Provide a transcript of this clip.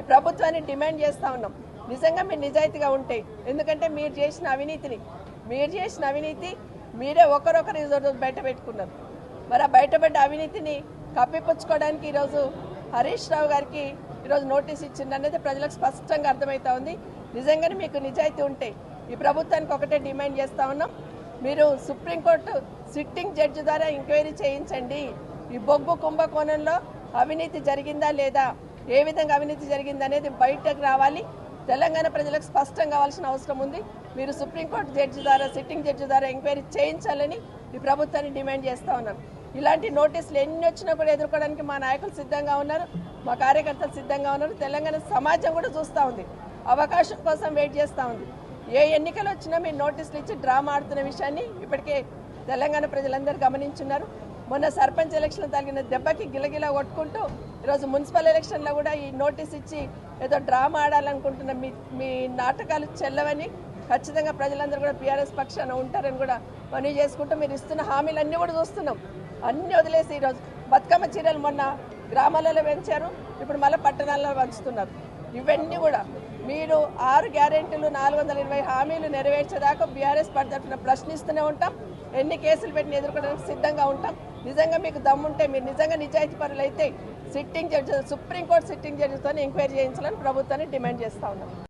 ఈ ప్రభుత్వాన్ని డిమాండ్ చేస్తా ఉన్నాం. నిజంగా మీరు నిజాయితీగా ఉంటే ఎందుకంటే మీరు చేసిన అవినీతిని మీరు చేసిన అవినీతి మీరే ఒకరొకరు ఈరోజు బయట పెట్టుకున్నారు. మరి ఆ బయటపడ్డ అవినీతిని కప్పిపుచ్చుకోవడానికి ఈరోజు హరీష్ రావు గారికి ఈరోజు నోటీస్ ఇచ్చింది అనేది ప్రజలకు స్పష్టంగా అర్థమవుతా ఉంది. నిజంగానే మీకు నిజాయితీ ఉంటే ఈ ప్రభుత్వానికి ఒకటే డిమాండ్ చేస్తూ ఉన్నాం. మీరు సుప్రీంకోర్టు సిట్టింగ్ జడ్జి ద్వారా ఎంక్వైరీ చేయించండి. ఈ బొగ్గు కుంభకోణంలో అవినీతి జరిగిందా లేదా ఏ విధంగా అవినీతి జరిగింది అనేది బయటకు రావాలి. తెలంగాణ ప్రజలకు స్పష్టం కావాల్సిన అవసరం ఉంది. మీరు సుప్రీంకోర్టు జడ్జి ద్వారా సిట్టింగ్ జడ్జి ద్వారా ఎంక్వైరీ చేయించాలని ఈ ప్రభుత్వాన్ని డిమాండ్ చేస్తా ఉన్నాం. ఇలాంటి నోటీసులు ఎన్ని వచ్చినా కూడా ఎదుర్కోవడానికి మా నాయకులు సిద్ధంగా ఉన్నారు. మా కార్యకర్తలు సిద్ధంగా ఉన్నారు. తెలంగాణ సమాజం కూడా చూస్తూ ఉంది. అవకాశం కోసం వెయిట్ చేస్తూ ఉంది. ఏ ఎన్నికలు వచ్చినా మీరు నోటీసులు ఇచ్చి డ్రామా ఆడుతున్న విషయాన్ని ఇప్పటికే తెలంగాణ ప్రజలందరూ గమనించున్నారు. మొన్న సర్పంచ్ ఎలక్షన్ తగిన దెబ్బకి గిలగిలా కొట్టుకుంటూ ఈరోజు మున్సిపల్ ఎలక్షన్లో కూడా ఈ నోటీస్ ఇచ్చి ఏదో డ్రామా ఆడాలనుకుంటున్న మీ మీ నాటకాలు చెల్లవని ఖచ్చితంగా ప్రజలందరూ కూడా పిఆర్ఎస్ పక్షాన ఉంటారని కూడా మనవి చేసుకుంటూ మీరు ఇస్తున్న హామీలన్నీ కూడా చూస్తున్నాం. అన్నీ వదిలేసి ఈరోజు బతుకమ్మ చీరలు మొన్న గ్రామాలలో పెంచారు ఇప్పుడు మళ్ళీ పట్టణాల్లో పంచుతున్నారు. ఇవన్నీ కూడా. మీరు ఆరు గ్యారెంటీలు నాలుగు వందల ఇరవై హామీలు నెరవేర్చేదాకా బీఆర్ఎస్ తరఫున ప్రశ్నిస్తూనే ఉంటాం. ఎన్ని కేసులు పెట్టిన ఎదుర్కోవడానికి సిద్ధంగా ఉంటాం. నిజంగా మీకు దమ్ముంటే మీరు నిజంగా నిజాయితీ పరులు అయితే sitting judge supreme court sitting జడ్జితో enquiry చేయించాలని ప్రభుత్వాన్ని డిమాండ్ చేస్తా ఉన్నాం.